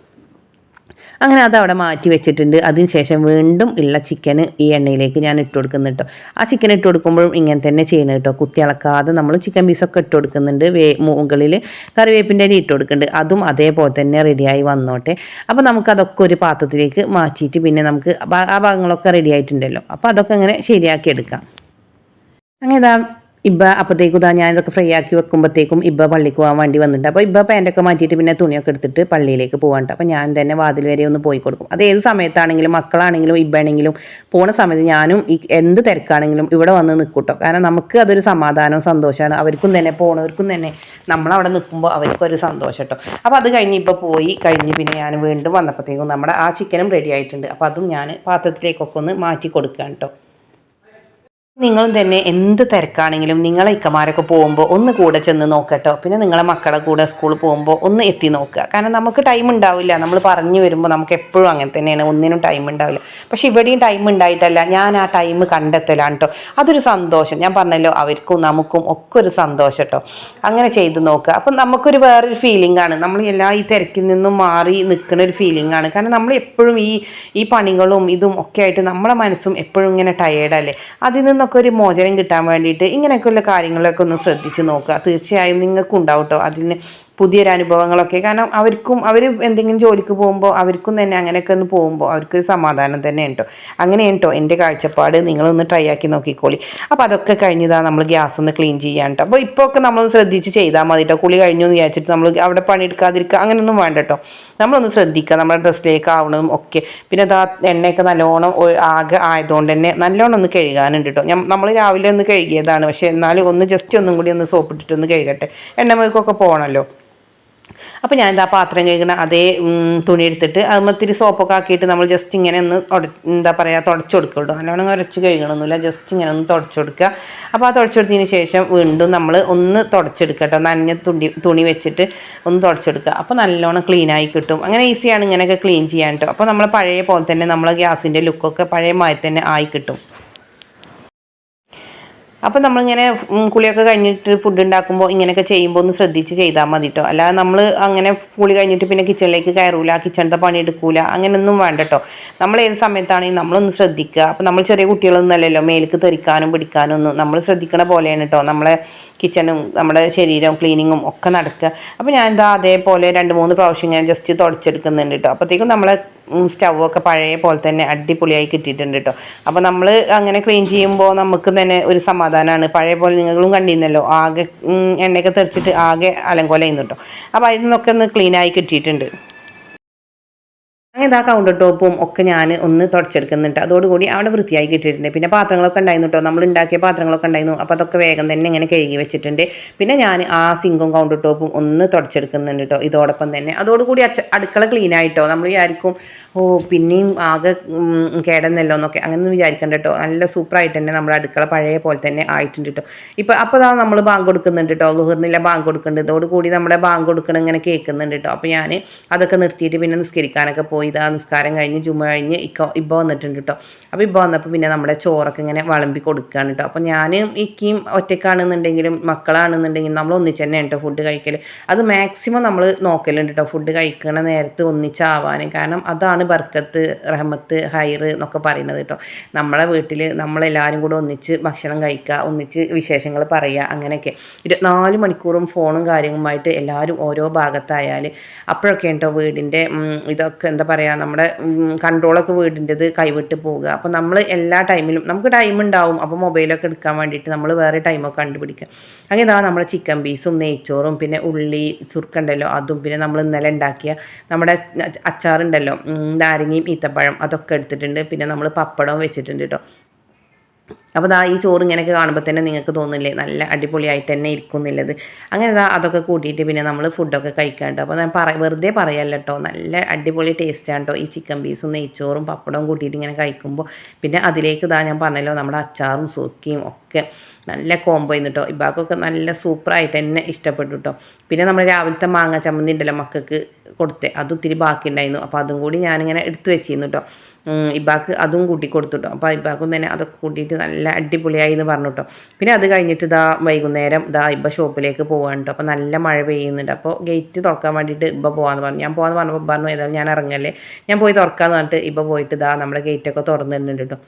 അങ്ങനെ അത് അവിടെ മാറ്റി വെച്ചിട്ടുണ്ട്. അതിനുശേഷം വീണ്ടും ഉള്ള ചിക്കന് ഈ എണ്ണയിലേക്ക് ഞാൻ ഇട്ട് കൊടുക്കുന്നു കേട്ടോ ആ ചിക്കൻ ഇട്ട് കൊടുക്കുമ്പോഴും ഇങ്ങനെ തന്നെ ചെയ്യണം കേട്ടോ കുത്തി ഇളക്കാതെ നമ്മൾ ചിക്കൻ പീസൊക്കെ ഇട്ട് കൊടുക്കുന്നുണ്ട്. വേ മുകളിൽ കറിവേപ്പിന്റെ അരി ഇട്ട് കൊടുക്കുന്നുണ്ട്. അതും അതേപോലെ തന്നെ റെഡിയായി വന്നോട്ടെ. അപ്പോൾ നമുക്ക് അതൊക്കെ ഒരു പാത്രത്തിലേക്ക് മാറ്റിയിട്ട് പിന്നെ നമുക്ക് ആ ഭാഗങ്ങളൊക്കെ റെഡി ആയിട്ടുണ്ടല്ലോ. അപ്പോൾ അതൊക്കെ അങ്ങനെ ശരിയാക്കി എടുക്കാം. അങ്ങനെ ഇബ്ബ അപ്പോഴത്തേക്കും ഇതാ ഞാനിതൊക്കെ ഫ്രൈ ആക്കി വെക്കുമ്പോഴത്തേക്കും ഇബ്ബ പള്ളിക്ക് പോകാൻ വേണ്ടി വന്നിട്ടുണ്ട്. അപ്പോൾ ഇബ്ബ പാന്റൊക്കെ മാറ്റിയിട്ട് പിന്നെ തുണിയൊക്കെ എടുത്തിട്ട് പള്ളിയിലേക്ക് പോകാനുണ്ട് അപ്പോൾ ഞാൻ തന്നെ വാതിൽ വരെ ഒന്ന് പോയി കൊടുക്കും. അത് ഏത് സമയത്താണെങ്കിലും മക്കളാണെങ്കിലും ഇബ്ബാണെങ്കിലും പോണ സമയത്ത് ഞാനും എന്ത് തിരക്കാണെങ്കിലും ഇവിടെ വന്ന് നിൽക്കൂട്ടോ കാരണം നമുക്ക് അതൊരു സമാധാനവും സന്തോഷമാണ്. അവർക്കും തന്നെ പോണവർക്കും തന്നെ നമ്മളവിടെ നിൽക്കുമ്പോൾ അവർക്കൊരു സന്തോഷം കേട്ടോ. അപ്പോൾ അത് കഴിഞ്ഞ് ഇപ്പോൾ പോയി കഴിഞ്ഞ് പിന്നെ ഞാൻ വീണ്ടും വന്നപ്പോഴത്തേക്കും നമ്മുടെ ആ ചിക്കനും റെഡി ആയിട്ടുണ്ട്. അപ്പോൾ അതും ഞാൻ പാത്രത്തിലേക്കൊക്കെ ഒന്ന് മാറ്റി കൊടുക്കുകയാണ് കേട്ടോ. നിങ്ങളും തന്നെ എന്ത് തിരക്കാണെങ്കിലും നിങ്ങളെ ഇക്കമാരൊക്കെ പോകുമ്പോൾ ഒന്ന് കൂടെ ചെന്ന് നോക്കട്ടോ. പിന്നെ നിങ്ങളെ മക്കളെ കൂടെ സ്കൂളിൽ പോകുമ്പോൾ ഒന്ന് എത്തി നോക്കുക. കാരണം നമുക്ക് ടൈം ഉണ്ടാവില്ല. നമ്മൾ പറഞ്ഞു വരുമ്പോൾ നമുക്ക് എപ്പോഴും അങ്ങനെ തന്നെയാണ്. ഒന്നിനും ടൈം ഉണ്ടാവില്ല. പക്ഷെ ഇവിടെയും ടൈം ഉണ്ടായിട്ടല്ല. ഞാൻ ആ ടൈം കണ്ടെത്തലാണ് കേട്ടോ അതൊരു സന്തോഷം. ഞാൻ പറഞ്ഞല്ലോ അവർക്കും നമുക്കും ഒക്കെ ഒരു സന്തോഷം കേട്ടോ അങ്ങനെ ചെയ്ത് നോക്കുക. അപ്പം നമുക്കൊരു വേറൊരു ഫീലിംഗ് ആണ്. നമ്മൾ എല്ലാ ഈ തിരക്കിൽ നിന്നും മാറി നിൽക്കുന്ന ഒരു ഫീലിംഗ് ആണ്. കാരണം നമ്മൾ എപ്പോഴും ഈ ഈ പണികളും ഇതും ഒക്കെ ആയിട്ട് നമ്മുടെ മനസ്സും എപ്പോഴും ഇങ്ങനെ ടയേർഡല്ലേ അതിൽ നിന്നൊക്കെ ഒരു മോചനം കിട്ടാൻ വേണ്ടിയിട്ട് ഇങ്ങനെയൊക്കെയുള്ള കാര്യങ്ങളൊക്കെ ഒന്ന് ശ്രദ്ധിച്ച് നോക്കുക. തീർച്ചയായും നിങ്ങൾക്കുണ്ടാവട്ടോ അതിന് പുതിയൊരു അനുഭവങ്ങളൊക്കെ കാരണം അവർക്കും അവർ എന്തെങ്കിലും ജോലിക്ക് പോകുമ്പോൾ അവർക്കും തന്നെ അങ്ങനെയൊക്കെ ഒന്ന് പോകുമ്പോൾ അവർക്കൊരു സമാധാനം തന്നെ കേട്ടോ അങ്ങനെ കേട്ടോ എന്റെ കാഴ്ചപ്പാട്. നിങ്ങളൊന്ന് ട്രൈ ആക്കി നോക്കിക്കോളി. അപ്പോൾ അതൊക്കെ കഴിഞ്ഞതാണ് നമ്മൾ ഗ്യാസ് ഒന്ന് ക്ലീൻ ചെയ്യാൻ കേട്ടോ അപ്പോൾ ഇപ്പോൾ ഒക്കെ നമ്മളൊന്ന് ശ്രദ്ധിച്ച് ചെയ്താൽ മതി കേട്ടോ കുളി കഴിഞ്ഞു എന്ന് വിചാരിച്ചിട്ട് നമ്മൾ അവിടെ പണിയെടുക്കാതിരിക്കുക അങ്ങനെയൊന്നും വേണ്ട കേട്ടോ നമ്മളൊന്ന് ശ്രദ്ധിക്കുക നമ്മുടെ ഡ്രസ്സിലേക്ക് ആവണതും ഒക്കെ. പിന്നെ അതാ എണ്ണയൊക്കെ നല്ലോണം ആകെ ആയതുകൊണ്ട് തന്നെ നല്ലോണം ഒന്ന് കഴുകാനുണ്ട് കേട്ടോ നമ്മൾ രാവിലെ ഒന്ന് കഴുകിയതാണ്. പക്ഷേ എന്നാലും ഒന്ന് ജസ്റ്റ് ഒന്നും കൂടി ഒന്ന് സോപ്പിട്ടിട്ട് ഒന്ന് കഴുകട്ടെ. എണ്ണമൊക്കെ പോകണമല്ലോ അപ്പോൾ ഞാൻ എന്താ പാത്രം കഴുകണ അതേ തുണി എടുത്തിട്ട് അതുമത്തിരി സോപ്പൊക്കെ ആക്കിയിട്ട് നമ്മൾ ജസ്റ്റ് ഇങ്ങനെ ഒന്ന് എന്താ പറയുക തുടച്ചു കൊടുക്കുള്ളൂ നല്ലോണം ഉരച്ച് കഴുകണമൊന്നുമില്ല ജസ്റ്റ് ഇങ്ങനെ ഒന്ന് തുടച്ചു കൊടുക്കുക. അപ്പോൾ ആ തുടച്ചെടുത്തതിന് ശേഷം വീണ്ടും നമ്മൾ ഒന്ന് തുടച്ചെടുക്കുക നനഞ്ഞ തുണി തുണി വെച്ചിട്ട് ഒന്ന് തുടച്ചെടുക്കുക അപ്പോൾ നല്ലോണം ക്ലീനായി കിട്ടും. അങ്ങനെ ഈസിയാണ് ഇങ്ങനെയൊക്കെ ക്ലീൻ ചെയ്യാൻ കേട്ടോ. അപ്പോൾ നമ്മൾ പഴയ പോലെ തന്നെ നമ്മൾ ഗ്യാസിന്റെ ലുക്കൊക്കെ പഴയ മായി തന്നെ ആയി കിട്ടും. അപ്പം നമ്മളിങ്ങനെ കുളിയൊക്കെ കഴിഞ്ഞിട്ട് ഫുഡ് ഉണ്ടാക്കുമ്പോൾ ഇങ്ങനെയൊക്കെ ചെയ്യുമ്പോൾ ഒന്ന് ശ്രദ്ധിച്ച് ചെയ്താൽ മതി കേട്ടോ അല്ലാതെ നമ്മൾ അങ്ങനെ കുളി കഴിഞ്ഞിട്ട് പിന്നെ കിച്ചണിലേക്ക് കയറൂല കിച്ചണത്തെ പണി എടുക്കൂല അങ്ങനെയൊന്നും വേണ്ട കേട്ടോ നമ്മൾ ഏത് സമയത്താണെങ്കിൽ നമ്മളൊന്ന് ശ്രദ്ധിക്കുക അപ്പം നമ്മൾ ചെറിയ കുട്ടികളൊന്നും അല്ലല്ലോ മേലേക്ക് തെറിക്കാനും പിടിക്കാനും ഒന്നും. നമ്മൾ ശ്രദ്ധിക്കണ പോലെയാണ് കേട്ടോ നമ്മളെ കിച്ചണും നമ്മുടെ ശരീരവും ക്ലീനിങ്ങും ഒക്കെ നടക്കുക അപ്പോൾ ഞാൻ അതേപോലെ രണ്ട് മൂന്ന് പ്രാവശ്യം ഞാൻ ജസ്റ്റ് തുടച്ചെടുക്കുന്നുണ്ട് കേട്ടോ അപ്പോഴത്തേക്കും നമ്മളെ സ്റ്റൗവൊക്കെ പഴയ പോലെ തന്നെ അടിപൊളിയായി കിട്ടിയിട്ടുണ്ട് കേട്ടോ അപ്പോൾ നമ്മൾ അങ്ങനെ ക്ലീൻ ചെയ്യുമ്പോൾ നമുക്ക് തന്നെ ഒരു സമാധാനമാണ് പഴയ പോലെ നിങ്ങളും കണ്ടിരുന്നല്ലോ. ആകെ എണ്ണയൊക്കെ തെറിച്ചിട്ട് ആകെ അലങ്കോലയുന്നു കേട്ടോ അപ്പോൾ അതിൽ നിന്നൊക്കെ ഒന്ന് ക്ലീനായി കിട്ടിയിട്ടുണ്ട്. അങ്ങനെ ഇതാ കൗണ്ടർ ടോപ്പും ഒക്കെ ഞാൻ ഒന്ന് തുടച്ചെടുക്കുന്നുണ്ട്. അതോടുകൂടി അവിടെ വൃത്തിയായി കിട്ടിയിട്ടുണ്ട്. പിന്നെ പാത്രങ്ങളൊക്കെ ഉണ്ടായിരുന്നു കേട്ടോ നമ്മൾ ഉണ്ടാക്കിയ പാത്രങ്ങളൊക്കെ ഉണ്ടായിരുന്നു. അപ്പോൾ അതൊക്കെ വേഗം തന്നെ ഇങ്ങനെ കഴുകി വെച്ചിട്ടുണ്ട്. പിന്നെ ഞാൻ ആ സിങ്കും കൗണ്ടർ ടോപ്പും ഒന്ന് തുടച്ചെടുക്കുന്നുണ്ട് കേട്ടോ ഇതോടൊപ്പം തന്നെ. അതോടുകൂടി അടുക്കള ക്ലീൻ ആയിട്ടോ നമ്മൾ വിചാരിക്കും ഓ പിന്നെയും ആകെ കേടന്നല്ലോ എന്നൊക്കെ. അങ്ങനെ വിചാരിക്കണ്ട കേട്ടോ നല്ല സൂപ്പറായിട്ട് തന്നെ നമ്മുടെ അടുക്കള പഴയ പോലെ തന്നെ ആയിട്ടുണ്ട് കേട്ടോ ഇപ്പോൾ അപ്പോൾ അതാണ് നമ്മൾ ബാങ്ക് കൊടുക്കുന്നുണ്ട് കേട്ടോ ലുഹറിനില്ല ബാങ്ക് കൊടുക്കുന്നുണ്ട്. ഇതോടുകൂടി നമ്മുടെ ബാങ്ക് കൊടുക്കണം ഇങ്ങനെ കേൾക്കുന്നുണ്ട് കേട്ടോ അപ്പോൾ ഞാൻ അതൊക്കെ നിർത്തിയിട്ട് പിന്നെ നിസ്കരിക്കാനൊക്കെ പോയി. ഇതാ നിസ്കാരം കഴിഞ്ഞ് ജുമ കഴിഞ്ഞ് ഇക്ക ഇബ്ബ വന്നിട്ടുണ്ട് കേട്ടോ അപ്പോൾ ഇബ്ബ വന്നപ്പോൾ പിന്നെ നമ്മുടെ ചോറൊക്കെ ഇങ്ങനെ വിളമ്പി കൊടുക്കുകയാണ് കേട്ടോ അപ്പോൾ ഞാൻ ഇക്കയും ഒറ്റയ്ക്കാണെന്നുണ്ടെങ്കിലും മക്കളാണെന്നുണ്ടെങ്കിലും നമ്മൾ ഒന്നിച്ച് തന്നെ കേട്ടോ ഫുഡ് കഴിക്കൽ അത് മാക്സിമം നമ്മൾ നോക്കലുണ്ട് കേട്ടോ ഫുഡ് കഴിക്കണ നേരത്ത് ഒന്നിച്ചാവാൻ കാരണം അതാണ് ബർക്കത്ത് റഹമത്ത് ഹൈർ എന്നൊക്കെ പറയുന്നത് കേട്ടോ നമ്മളെ വീട്ടിൽ നമ്മളെല്ലാവരും കൂടെ ഒന്നിച്ച് ഭക്ഷണം കഴിക്കുക ഒന്നിച്ച് വിശേഷങ്ങൾ പറയുക അങ്ങനെയൊക്കെ. ഇരുപത്തിനാല് മണിക്കൂറും ഫോണും കാര്യങ്ങളുമായിട്ട് എല്ലാവരും ഓരോ ഭാഗത്തായാൽ അപ്പോഴൊക്കെ ഉണ്ടോ വീടിന്റെ ഇതൊക്കെ എന്താ പറയുക നമ്മുടെ കൺട്രോളൊക്കെ വീടിന്റെത് കൈവിട്ട് പോവുക. അപ്പോൾ നമ്മൾ എല്ലാ ടൈമിലും നമുക്ക് ടൈം ഉണ്ടാവും അപ്പോൾ മൊബൈലൊക്കെ എടുക്കാൻ വേണ്ടിയിട്ട് നമ്മൾ വേറെ ടൈമൊക്കെ കണ്ടുപിടിക്കുക. അങ്ങനെ ഇതാ നമ്മുടെ ചിക്കൻ പീസും നെയ്ച്ചോറും പിന്നെ ഉള്ളി സുർക്കുണ്ടല്ലോ അതും പിന്നെ നമ്മൾ ഇന്നലെ ഉണ്ടാക്കിയ നമ്മുടെ അച്ചാറുണ്ടല്ലോ നാരങ്ങയും ഈത്തപ്പഴം അതൊക്കെ എടുത്തിട്ടുണ്ട്. പിന്നെ നമ്മൾ പപ്പടവും വെച്ചിട്ടുണ്ട് കേട്ടോ അപ്പോൾ ദാ ഈ ചോറ് ഇങ്ങനെയൊക്കെ കാണുമ്പോൾ തന്നെ നിങ്ങൾക്ക് തോന്നില്ലേ നല്ല അടിപൊളിയായിട്ട് തന്നെ ഇരിക്കും എന്നുള്ളത്. അങ്ങനെ ദാ അതൊക്കെ കൂട്ടിയിട്ട് പിന്നെ നമ്മൾ ഫുഡൊക്കെ കഴിക്കാണ്ടോ. അപ്പോൾ ഞാൻ പറ വെറുതെ പറയല്ല കേട്ടോ നല്ല അടിപൊളി ടേസ്റ്റാണ് കേട്ടോ ഈ ചിക്കൻ പീസും നെയ്ച്ചോറും പപ്പടവും കൂട്ടിയിട്ട് ഇങ്ങനെ കഴിക്കുമ്പോൾ പിന്നെ അതിലേക്ക് ദാ ഞാൻ പറഞ്ഞല്ലോ നമ്മുടെ അച്ചാറും സൂക്കിയും ഒക്കെ നല്ല കോംബോ ആയിരുന്നു കേട്ടോ ഇബാക്കൊക്കെ നല്ല സൂപ്പറായിട്ട് തന്നെ ഇഷ്ടപ്പെട്ടു കേട്ടോ പിന്നെ നമ്മൾ രാവിലത്തെ മാങ്ങ ചമ്മന്തി ഉണ്ടല്ലോ മക്കൾക്ക് കൊടുത്തേ. അത് ഒത്തിരി ബാക്കി ഉണ്ടായിരുന്നു അപ്പോൾ അതും കൂടി ഞാനിങ്ങനെ എടുത്തു വെച്ചിരുന്നു കേട്ടോ ഇബാക്ക് അതും കൂട്ടി കൊടുത്തു അപ്പോൾ ഇബാക്കും തന്നെ അതൊക്കെ കൂട്ടിയിട്ട് നല്ല അടിപൊളിയായി എന്ന് പറഞ്ഞു കേട്ടോ പിന്നെ അത് കഴിഞ്ഞിട്ട് ഇതാ വൈകുന്നേരം ഇതാ ഇബ ഷോപ്പിലേക്ക് പോകാൻ കേട്ടോ അപ്പോൾ നല്ല മഴ പെയ്യുന്നുണ്ട്. അപ്പോൾ ഗേറ്റ് തുറക്കാൻ വേണ്ടിയിട്ട് ഇബ പോകാമെന്ന് പറഞ്ഞു. ഞാൻ പോകാമെന്ന് പറഞ്ഞപ്പോൾ പറഞ്ഞു ഏതായാലും ഞാൻ ഇറങ്ങല്ലേ. ഞാൻ പോയി തുറക്കാമെന്ന് പറഞ്ഞിട്ട് ഇബ പോയിട്ട് ഇതാ നമ്മുടെ ഗേറ്റൊക്കെ തുറന്നിട്ടുണ്ട് കേട്ടോ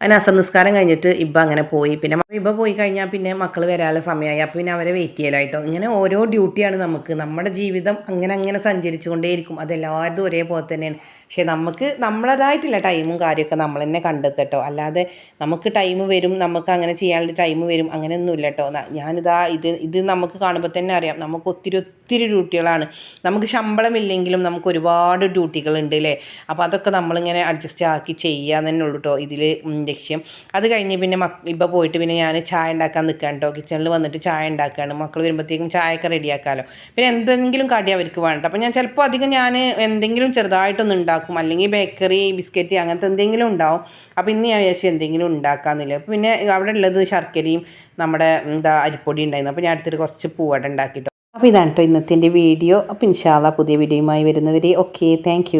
അതിന് അസർ നിസ്കാരം കഴിഞ്ഞിട്ട് ഇബ്ബ അങ്ങനെ പോയി. പിന്നെ ഇബ്ബ പോയി കഴിഞ്ഞാൽ പിന്നെ മക്കൾ വരാനുള്ള സമയമായി അപ്പോൾ പിന്നെ അവരെ വെയിറ്റ് ചെയ്യലായിട്ടോ. ഇങ്ങനെ ഓരോ ഡ്യൂട്ടിയാണ് നമുക്ക്. നമ്മുടെ ജീവിതം അങ്ങനെ അങ്ങനെ സഞ്ചരിച്ചുകൊണ്ടേയിരിക്കും. അതെല്ലാവരും ഒരേപോലെ തന്നെയാണ്. പക്ഷേ നമുക്ക് നമ്മളതായിട്ടുള്ള ടൈമും കാര്യമൊക്കെ നമ്മൾ തന്നെ കണ്ടെത്തട്ടോ. അല്ലാതെ നമുക്ക് ടൈം വരും നമുക്ക് അങ്ങനെ ചെയ്യാനുള്ള ടൈം വരും അങ്ങനെയൊന്നുമില്ല കേട്ടോ. ഞാനിതാ ഇത് ഇത് നമുക്ക് കാണുമ്പോൾ തന്നെ അറിയാം. നമുക്ക് ഒത്തിരി ഒത്തിരി ഡ്യൂട്ടികളാണ്. നമുക്ക് ശമ്പളമില്ലെങ്കിലും നമുക്ക് ഒരുപാട് ഡ്യൂട്ടികളുണ്ട് അല്ലേ? അപ്പോൾ അതൊക്കെ നമ്മളിങ്ങനെ അഡ്ജസ്റ്റ് ആക്കി ചെയ്യാൻ തന്നെ ഉള്ളൂ കേട്ടോ ഇതിൽ ലക്ഷ്യം. അത് കഴിഞ്ഞ് പിന്നെ മക്ക ഇപ്പോൾ പോയിട്ട് പിന്നെ ഞാൻ ചായ ഉണ്ടാക്കാൻ നിൽക്കാൻ കേട്ടോ. കിച്ചണിൽ വന്നിട്ട് ചായ ഉണ്ടാക്കുകയാണ് മക്കൾ വരുമ്പോഴത്തേക്കും ചായയൊക്കെ റെഡിയാക്കാമല്ലോ പിന്നെ എന്തെങ്കിലും കടി അവർക്ക് വേണ്ട. അപ്പോൾ ഞാൻ ചിലപ്പോൾ അധികം ഞാൻ എന്തെങ്കിലും ചെറുതായിട്ടൊന്നും ഉണ്ടാക്കും. ഉണ്ടാക്കും അല്ലെങ്കിൽ ബേക്കറി ബിസ്ക്കറ്റ് അങ്ങനത്തെ എന്തെങ്കിലും ഉണ്ടാവും. അപ്പോൾ ഇന്ന് ഞാൻ വിചാരിച്ചു എന്തെങ്കിലും ഉണ്ടാക്കാമെന്നില്ല അപ്പോൾ പിന്നെ അവിടെ ഉള്ളത് ശർക്കരയും നമ്മുടെ എന്താ അരിപ്പൊടി ഉണ്ടായിരുന്നു. അപ്പോൾ ഞാൻ അടുത്തിട്ട് കുറച്ച് പൂവട ഉണ്ടാക്കിയിട്ടുണ്ട്. അപ്പോൾ ഇതാണ് കേട്ടോ ഇന്നത്തെ വീഡിയോ അപ്പോൾ ഇൻഷാല്ല പുതിയ വീഡിയോയുമായി വരുന്നവരെ ഓക്കെ താങ്ക്